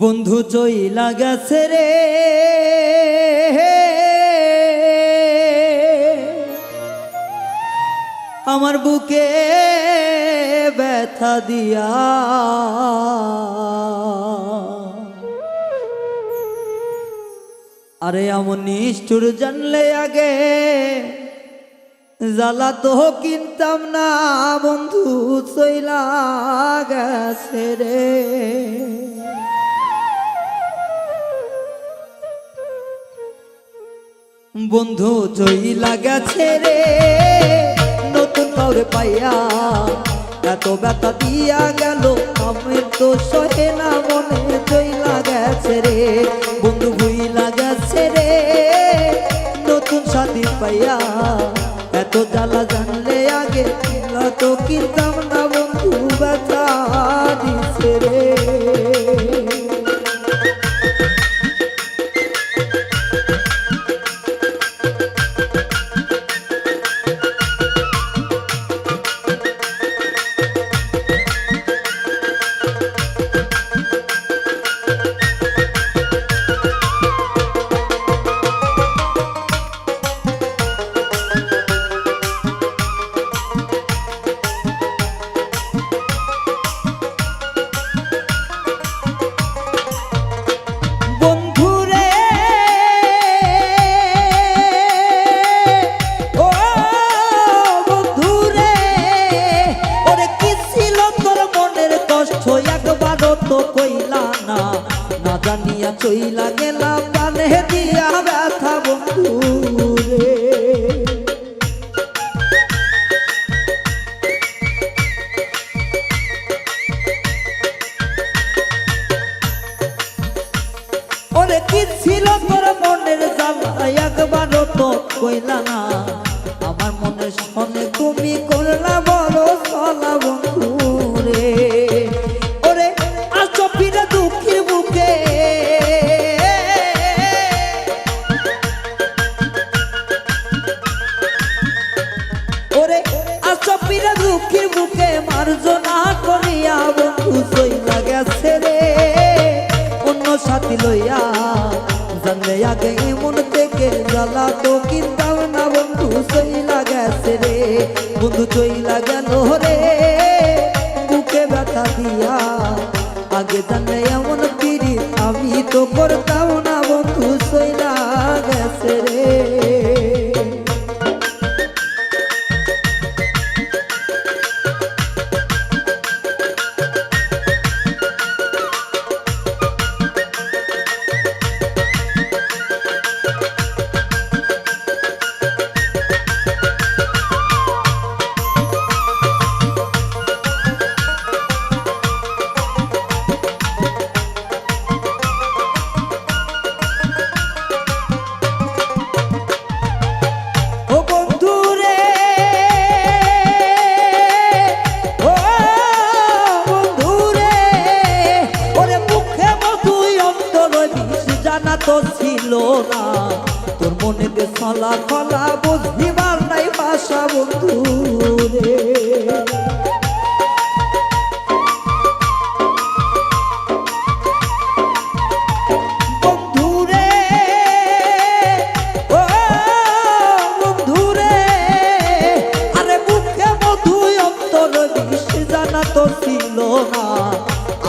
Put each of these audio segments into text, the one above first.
বন্ধু চইলা গেছে রে। আমার বুকে ব্যথা দিয়া। আরে এমন নিষ্ঠুর জানলে আগে জ্বালা তো কিনতাম না, বন্ধু চইলা গেছে রে। বন্ধু চইলা গেছে রে। নতুন কাউরে পাইয়া এত ব্যথা দিয়া গেল আমি তো সহে না মনে চইলা গেছে রে। বন্ধু ভুইলা গেছে রে। নতুন সাথী পাইয়া এত জ্বালা জানলে আগে তো কিনতাম না বন্ধু ব্যথা দিছে রে। চইলা গেলাম প্রাণে দিয়া ব্যথা তো কইলা না। আমার মনের সনে তুমি করলা আগে এমন থেকে জ্বালা তো কিনতাম না বন্ধু, চইলা গেছে রে। বন্ধু চইলা গেল রে। বুকে ব্যথা দিয়া, আগে জানলে এমন পিড়ি আমি তো করতাম না। তোর মনে তে সলা ফলা বুঝিবার নাই ভাষা বন্ধু রে। ছিল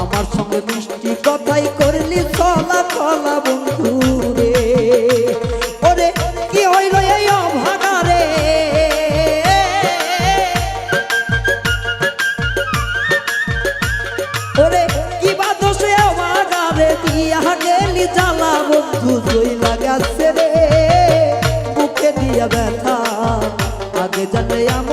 আমার সঙ্গে মিষ্টি কথাই করলি চলা চলা বন্ধুরে আগে জানলে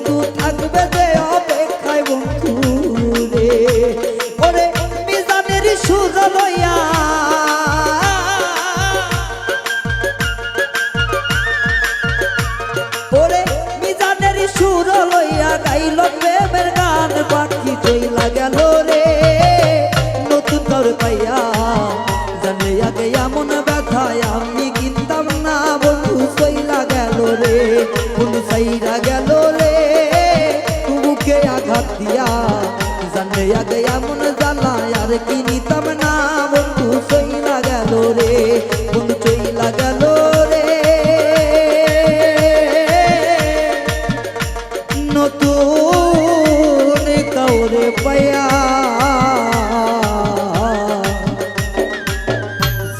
গাইল প্রেমের গান পাখি চইলা গেল রে। নতুন তোর পাইয়া জানে আগে এমন ব্যথায় আমি কিনতাম না, বন্ধু চইলা গেল রে। বন্ধু সাইরা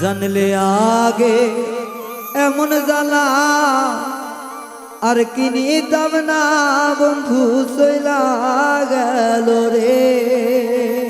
জানলে আগে এমন জ্বালা। আর কিনি দাম না বন্ধু সইলা গেল রে।